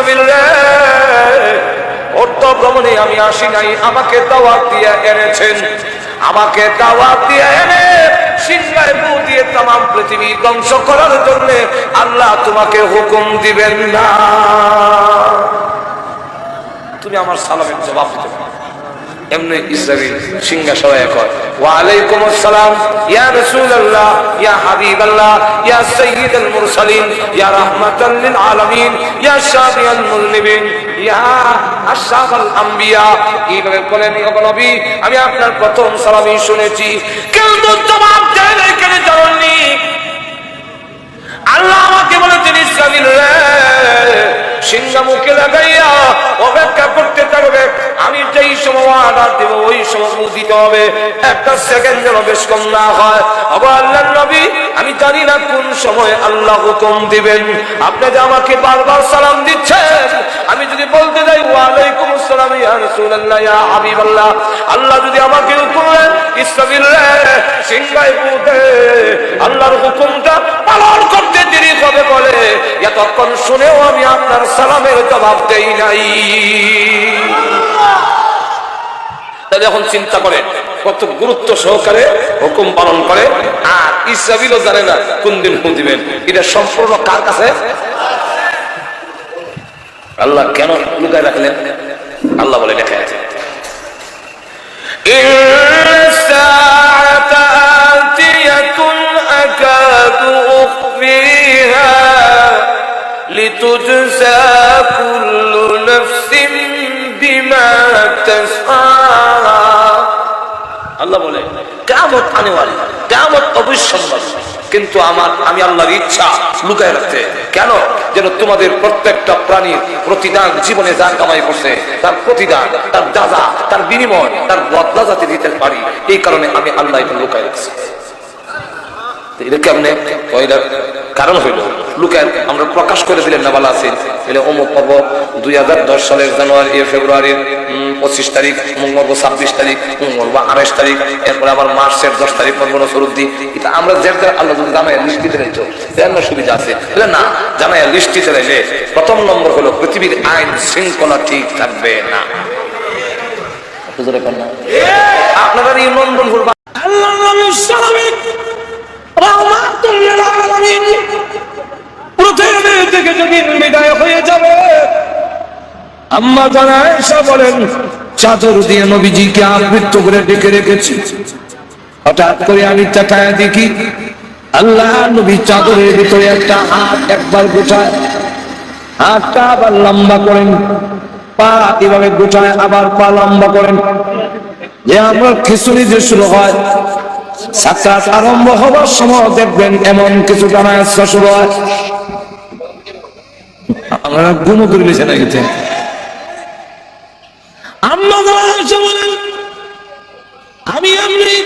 ইসরাফিল রে। অর্থ আমি আসি নাই, আমাকে দাওয়াত দিয়ে এনেছেন। আমাকে দাওয়াত দিয়ে এনে দিয়ে পৃথিবী ধ্বংস আল্লাহ তোমাকে হুকুম দিবেন না। তুমি আমার সালামের জবাব দিতে পারো। এমনি ওয়ালাইকুম আসসালাম ইয়া রাসূলুল্লাহ, ইয়া হাবিবাল্লাহ, ইয়া মুরসালিন, ইয়া রাহমাতাল লিল আলামিন, ইয়া ইয়া আম্বিয়া। এইভাবে বলেন ও নবী, আমি আপনার প্রথম সালামই শুনেছি। কিন্তু জবাব দেয় না কেন জানেননি? আল্লাহ আমাকে বলেছেন ইসরাইল রে সিংহা মুখে লাগাইয়া অপেক্ষা করতে থাকবে। আমি যেই সময় অর্ডার দেবো, ওই সময় দিতে হবে। একটা সেকেন্ড যেন বেশ কম না হয়। আবু আল্লাহ নবী, আমি জানি না কোন সময় আল্লাহ হুকুম দিবেন। আপনি যে আমাকে বারবার সালাম দিচ্ছেন, আমি যদি বলতে যাই, ওয়ালাইকুম আসসালাম ইয়া রাসূলুল্লাহ, ইয়া হাবিবাল্লাহ। আল্লাহ যদি আমাকে হুকুম দেন ইসরাফিল রে সিংহায় বুতে আল্লাহর হুকুমটা এতক্ষণ শুনেও আমি আপনার সালামের জবাব দেই নাই। তাহলে এখন চিন্তা করে কত গুরুত্ব সহকারে হুকুম পালন করে। আর ইসরাবিলও জানে না কোন দিন হুকুম দিবেন। এটা সম্পূর্ণ কার কাছে? আল্লাহ কেন লুকায় রাখলেন? আল্লাহ বলে লেখা আছে। لتجزى كل نفس بما تسعى আল্লাহ বলে কেমত আনেওয়ালি কেমত অবশ্যম্ভাবী কিন্তু আমার আমি আল্লাহর ইচ্ছা লুকায় রাখতে কেন যেন তোমাদের প্রত্যেকটা প্রাণীর প্রতিদান জীবনে যা কামাই করছে তার প্রতিদান তার দাদা তার বিনিময় তার বদলা যাতে দিতে পারি এই কারণে আমি আল্লাহ এটা লুকায় রাখছি এটা কেমনে? ওইটা কারণ হইল, লুকায় আমরা প্রকাশ করে দিলেন না বলা আছেন এলে অমুক পর্ব দুই হাজার দশ সালের জানুয়ারি ফেব্রুয়ারির পঁচিশ তারিখ, মঙ্গলবার ছাব্বিশ তারিখ, মঙ্গলবার আঠাশ তারিখ, এরপরে আবার মার্চের দশ তারিখ পর্ব সরুদ্দি এটা আমরা যে আল্লাহ যদি লিস্ট দিতে চাইছো এর সুবিধা আছে। বলে না জানাই লিস্ট দিতে চাইলে প্রথম নম্বর হলো পৃথিবীর আইন শৃঙ্খলা ঠিক থাকবে না। আপনারা এই নন্দন ভুলবা আল্লাহ হয়ে যাবে আম্মা জানা এসা বলেন, চাদর দিয়ে নবীজিকে আবৃত্ত করে ডেকে রেখেছি। হঠাৎ করে আমি তাকায় দেখি, আল্লাহ নবী চাদরের ভিতরে একটা হাত একবার গোটায় হাতটা আবার লম্বা করেন, পা এভাবে গোটায় আবার পা লম্বা করেন। যে আমরা খিচুড়ি যে শুরু হয় সাক্ষাৎ আরম্ভ হবার সময় দেখবেন এমন কিছু জানা আসা শুরু হয় আমরা করে নিয়েছে না গেছে আমি এমনি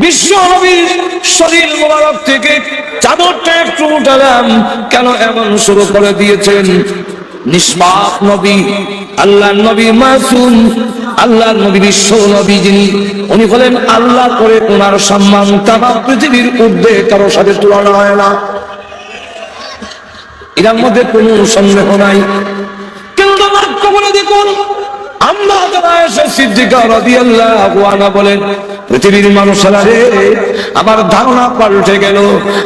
বিশ্ব নবীর শরীর মোবারক থেকে চাদরটা একটু উঠালাম, কেন এমন শুরু করে দিয়েছেন? নিষ্পাপ নবী আল্লাহ নবী মাসুম আল্লাহ নবী বিশ্ব নবী যিনি উনি বলেন, আল্লাহ করে ওনার সম্মান তারা পৃথিবীর ঊর্ধ্বে কারও সাথে তুলনা হয় না। এটার মধ্যে কোনো সন্দেহ নাই। কিন্তু লক্ষ্য করে দেখুন, আম্মা এসে সিদ্দিকা রাদিয়াল্লাহু আনহা বলেন পৃথিবীর মানুষেরা রে, আমার ধারণা পাল্টে গেল।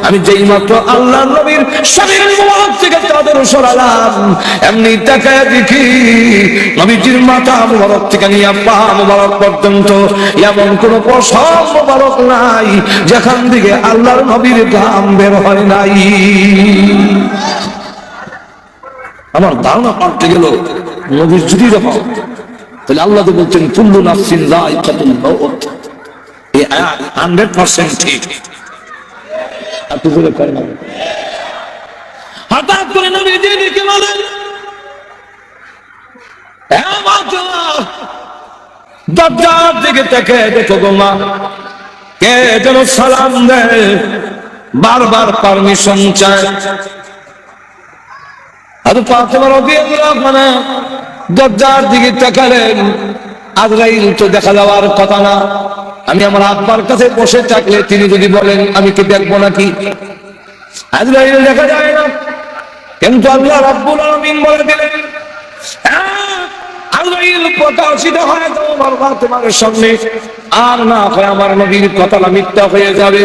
আমি যেই মাত্র আল্লাহ নবীর শরীর মোবারক থেকে তাদের সরালাম, এমনি তাকায় দেখি নবীজির মাথা মোবারক থেকে নিয়ে পা মোবারক পর্যন্ত এমন কোন পশম মোবারক নাই, যেখান থেকে আল্লাহর নবীর ঘাম বের হয় নাই। আমার ধারণা পাল্টে গেল, নবীর যদি তাহলে আল্লাহ তো বলছেন, কুল্লু নাফসিন যায়কাতুল মাউত। এই আয়াত 100% ঠিক। আপনি বলে করেন না হঠাৎ করে নবী দিদিকে বলেন? মাতা দরজার দিকে তাকে দেখো গো মা। কে যেন সালাম দেয়। বারবার পারমিশন চায়। আর আনহা দরজার দিকে তাকালেন। আজরাইল তো দেখা যাওয়ার কথা না। আমি আমার আব্বার কাছে বসে থাকলে তিনি যদি বলেন, আমি কি দেখব নাকি? দেখা যায় না। কিন্তু আল্লাহ রাব্বুল আলামিন বলে দিলেন, হয় সামনে। আর না আমার মিথ্যা হয়ে যাবে।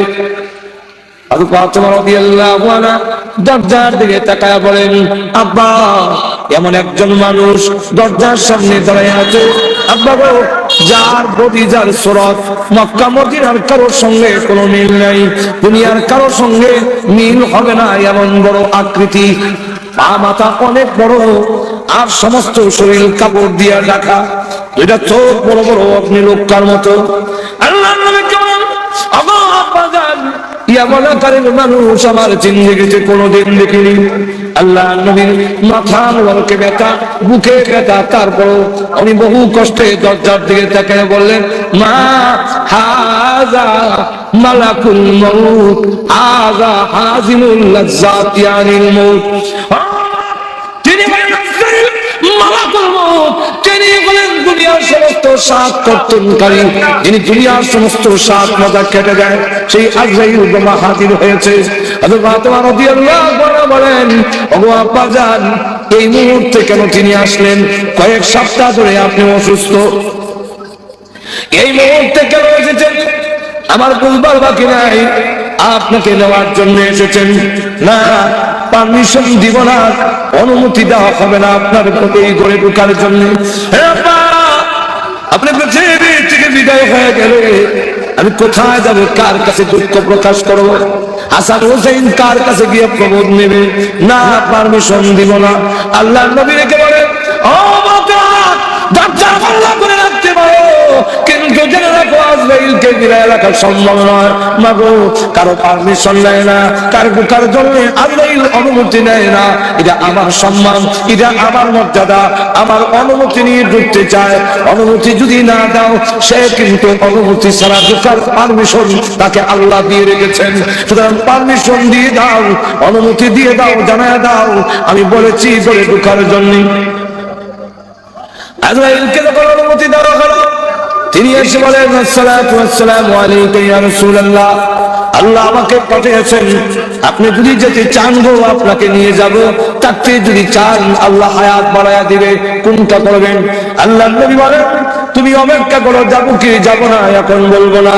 দিকে বলেন, আব্বা, এমন একজন মানুষ দরজার সামনে দাঁড়ায় আছে। আব্বা গো যার প্রতি যার সুরত, মক্কা, মদিনার কারোর সঙ্গে কোনো মিল নাই। দুনিয়ার কারোর সঙ্গে মিল হবে না এমন বড় আকৃতি। পা মাথা অনেক বড়, আর সমস্ত শরীর কাপড় দিয়ে ঢাকা। এটা চোখ বড় বড় অগ্নি লোকার মতো আল্লাহ আকারের মানুষ, আমার জিন্দগিতে দেখিনি। আল্লাহ নবীর মাথা ব্যথা, বুকে তারপর উনি বহু কষ্টে দরজার দিকে তাকে বললেন, মা হাজা মালাকুল মউত, হাজা হাজিমুল লাজ্জাতি মউত। দুনিয়ার সমস্ত দুনিয়ার সমস্ত সেই বলেন এই মুহূর্তে কেন তিনি আসলেন? কয়েক সপ্তাহ ধরে আপনি অসুস্থ। এই মুহূর্তে কেন এসেছেন? আমার বুঝবার বাকি নাই। আপনাকে নেওয়ার জন্য এসেছেন। না পারমিশন দিব না, অনুমতি দেওয়া হবে না আপনার প্রতি ঘরে ঢুকার জন্য। আপনি পৃথিবী থেকে বিদায় হয়ে গেলে আমি কোথায় যাব, কার কাছে দুঃখ প্রকাশ করব? হাসান হোসেন কার কাছে গিয়ে প্রবোধ নেবে? না পারমিশন দিব না। আল্লাহ নবী রেখে বলে বাবা দরজা বন্ধ করে রাখতে পারো। কিন্তু জেনে রাখো? আজরাইলকে বিদায় রাখা সম্ভব নয়। মাগো, কারও পারমিশন নেয় না, কার কার জন্য আজরাইল অনুমতি নেয় না। এটা আমার সম্মান, এটা আমার মর্যাদা, আমার অনুমতি নিয়ে ঢুকতে চায়। অনুমতি যদি না দাও, সে কিন্তু অনুমতি ছাড়া ঢুকার পারমিশন তাকে আল্লাহ দিয়ে রেখেছেন। সুতরাং পারমিশন দিয়ে দাও, অনুমতি দিয়ে দাও, জানায় দাও। আমি বলেছি, বলে ঢুকার জন্য। আজরাইলকে যখন অনুমতি দেওয়া হলো, তিনি এসে বলেন, আসসালাতু ওয়াসসালামু আলাইকা ইয়া রাসূলুল্লাহ। আল্লাহ আমাকে পাঠিয়েছেন, আপনি যদি যেতে চান গো, আপনাকে নিয়ে যাব। তাতে যদি চান, আল্লাহ হায়াত বাড়ায়া দিবে। কোনটা করবেন? আল্লাহ নবী বলেন তুমি অপেক্ষা করো, যাব কি? যাব না, এখন বলব না।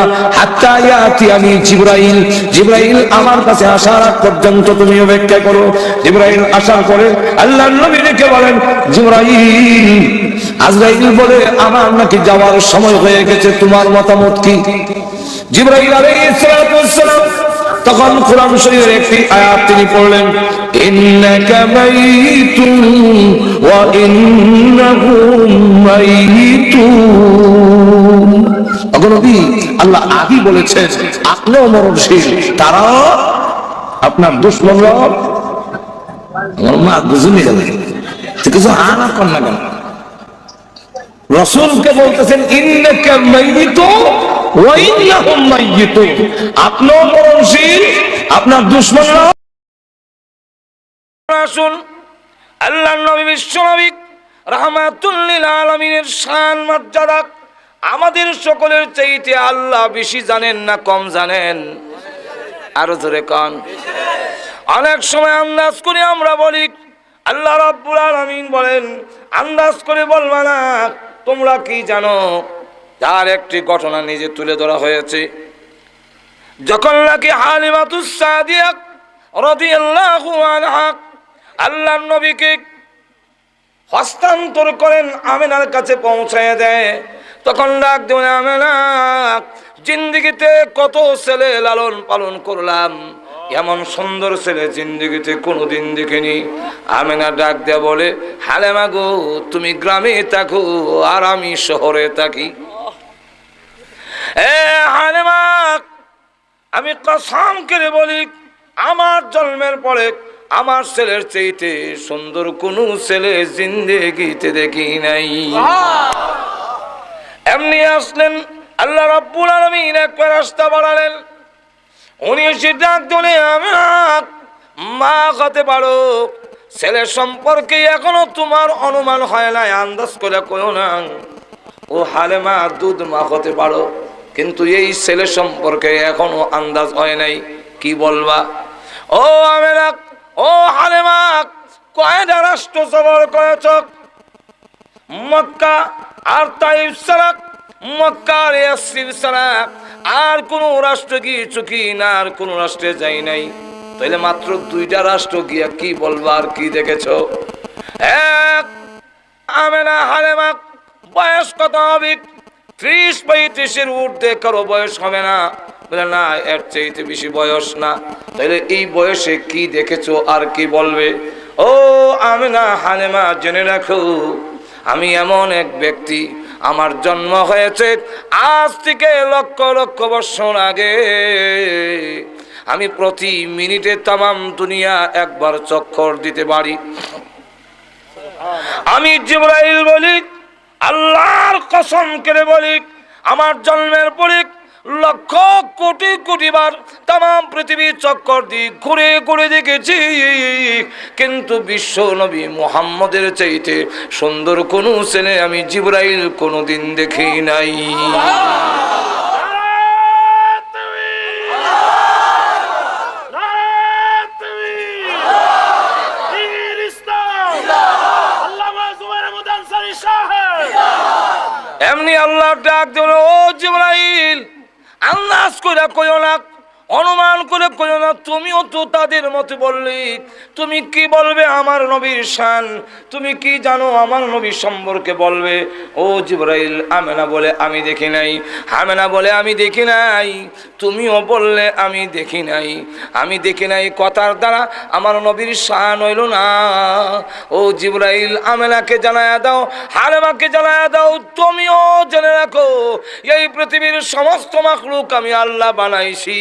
ইয়াতি আমি জিব্রাইল। জিব্রাইল আমার কাছে আসার পর্যন্ত তুমি অপেক্ষা করো। জিব্রাইল আসার পরে আল্লাহ নবী রেখে বলেন, জিব্রাইল। আজরাইল বলে, আমার নাকি যাওয়ার সময় হয়ে গেছে, তোমার মতামত কি? জিব্রাইল আলাইহিস ওয়াসসালাম তখন কোরআন শরীফের একটি আয়াত তিনি পড়লেন, ইন্নাকা মাইতুন ওয়া ইন্নাহুম মাইতুন। অগনবী আল্লাহ আগেই বলেছেন, আপনিও মরণশীল তারাও আপনার দুশ্মনরা আমার মা বুঝুনি গেল। কিছু কর না কেন রসুলকে বলতেছেন, ইন্নাকা মাইয়িতুন আপনার আসুন আল্লাহ নবী আমাদের সকলের চাইতে আল্লাহ বেশি জানেন না কম জানেন? আরও জোরে কন। অনেক সময় আন্দাজ করে আমরা বলি, আল্লাহ রাব্বুল আলামিন বলেন, আন্দাজ করে বলবা না, তোমরা কি জানো? তার একটি ঘটনা নিজে তুলে ধরা হয়েছে। যখন নাকি আল্লাহর নবীকে হস্তান্তর করেন আমেনার কাছে পৌঁছায় দেয়, তখন ডাক দেবেন আমেনা, জিন্দিগিতে কত ছেলে লালন পালন করলাম। এমন সুন্দর ছেলে জিন্দিগিতে কোনোদিন দেখিনি। আমেনা ডাক দেয়া বলে হালেমা গো তুমি গ্রামে থাকো আর আমি শহরে থাকি। আমি কসম করে বলি, আমার জন্মের পরে আমার ছেলের চাইতে সুন্দর কোনো ছেলে জিন্দেগিতে দেখি নাই। এমনি আসলেন, আল্লাহ রাব্বুল আলামিন একবার রাস্তা বাড়ালেন। উনি এসে ডাক দিলে আমি মা হতে পারো, ছেলে সম্পর্কে এখনও তোমার অনুমান হয় না আন্দাজ করে কয়ো না। ও হালেমা, দুধ মা হতে পারো। কিন্তু এই ছেলে সম্পর্কে এখনও আন্দাজ হয় নাই। কি বলবা? ও আমেরা ও হালেমা কয়টা রাষ্ট্র সবর করেছ মক্কা আর তাইফ ছাড়া মক্কা আর ইয়াসরিব ছাড়া আর কোন রাষ্ট্র গিয়েছো কি? না, আর কোন রাষ্ট্রে যাই নাই। তাইলে মাত্র দুইটা রাষ্ট্র গিয়া কি আর কি দেখেছ? এক, আমেনা হালেমা বয়স কত হবে? ত্রিশ পঁয়ত্রিশের ঊর্ধ্বে কারও বয়স হবে না। বলে, না, এর চাইতে বেশি বয়স না। তাহলে এই বয়সে কি দেখেছ আর কি বলবে? ও আমেনা হালেমা জেনে রাখো, আমি এমন এক ব্যক্তি। আমার জন্ম হয়েছে আজ থেকে লক্ষ লক্ষ বছর আগে। আমি প্রতি মিনিটে তামাম দুনিয়া একবার চক্কর দিতে পারি। আমি জিব্রাইল বলি আল্লাহর কসম করে বলি, আমার জন্মের পরে লক্ষ কোটি কোটি বার তাম পৃথিবী চক্কর দিয়ে ঘুরে ঘুরে দেখেছি। কিন্তু বিশ্ব নবী মোহাম্মদের চাইতে সুন্দর কোনো ছেলে আমি জিবরাইল কোনো দিন দেখি নাই। এমনি আল্লাহ ডাক দিল ও জিব্রাইল আন্দাজ কইরা কইও না অনুমান করে কইও না, তুমিও তো তাদের মতো বললি। তুমি কি বলবে আমার নবীর শান? তুমি কি জানো আমার নবী সম্পর্কে বলবে? ও জিব্রাইল আমেনা বলে আমি দেখি নাই। আমেনা বলে আমি দেখি নাই। তুমিও বললে আমি দেখি নাই। আমি দেখি নাই কথার দ্বারা আমার নবীর শান হইল না। ও জিব্রাইল আমেনাকে জানায়া দাও হারেমাকে জানায়া দাও, তুমিও জেনে রাখো, এই পৃথিবীর সমস্ত মাখলুক আমি আল্লাহ বানাইছি।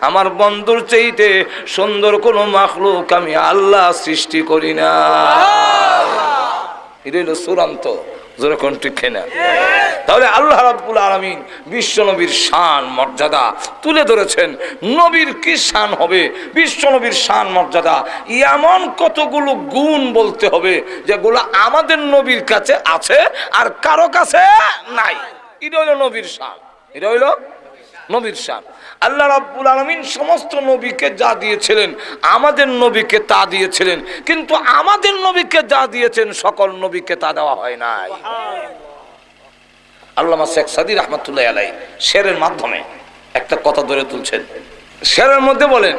আমার বন্ধুর চাইতে সুন্দর কোনো মাখলুক আমি আল্লাহ সৃষ্টি করি না। এটা হলো চূড়ান্ত। যেরকম ঠিক না? তাহলে আল্লাহ রাব্বুল আলামিন বিশ্ব নবীর শান মর্যাদা তুলে ধরেছেন। নবীর কি শান হবে? বিশ্ব নবীর শান মর্যাদা এমন কতগুলো গুণ বলতে হবে যেগুলো আমাদের নবীর কাছে আছে আর কারও কাছে নাই। এটা হইল নবীর শান। এটা হইল নবীর শান। আল্লাহ রাব্বুল আলামিন সমস্ত নবীকে যা দিয়েছিলেন, আমাদের নবীকে তা দিয়েছিলেন। কিন্তু আমাদের নবীকে যা দিয়েছেন, সকল নবীকে তা দেওয়া হয় নাই। আল্লামা শেখ সাদি রহমতুল্লাহ আলাই শেরের মাধ্যমে একটা কথা ধরে তুলছেন। শেরের মধ্যে বলেন,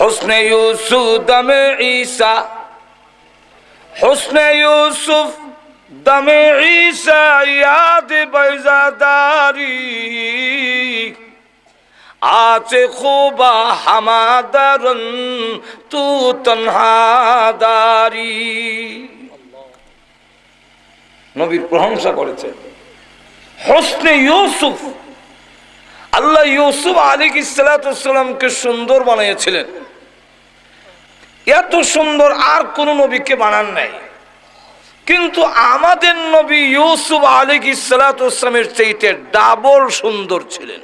হোসনে ইউসুফ দামে ঈসা, হোসনে ইউসুফ দামে ঈসা, ইয়াদ বাইজাদারি আছে খুবা হামাদারন, তু তনহাদারি। নবীর প্রশংসা করেছে। হোসনে ইউসুফ, আল্লাহ ইউসুফ আলী ইসালাতামকে সুন্দর বানিয়েছিলেন। এত সুন্দর আর কোন নবীকে বানান নাই। কিন্তু আমাদের নবী ইউসুফ আলী ইসালাতামের চাইতে ডাবল সুন্দর ছিলেন।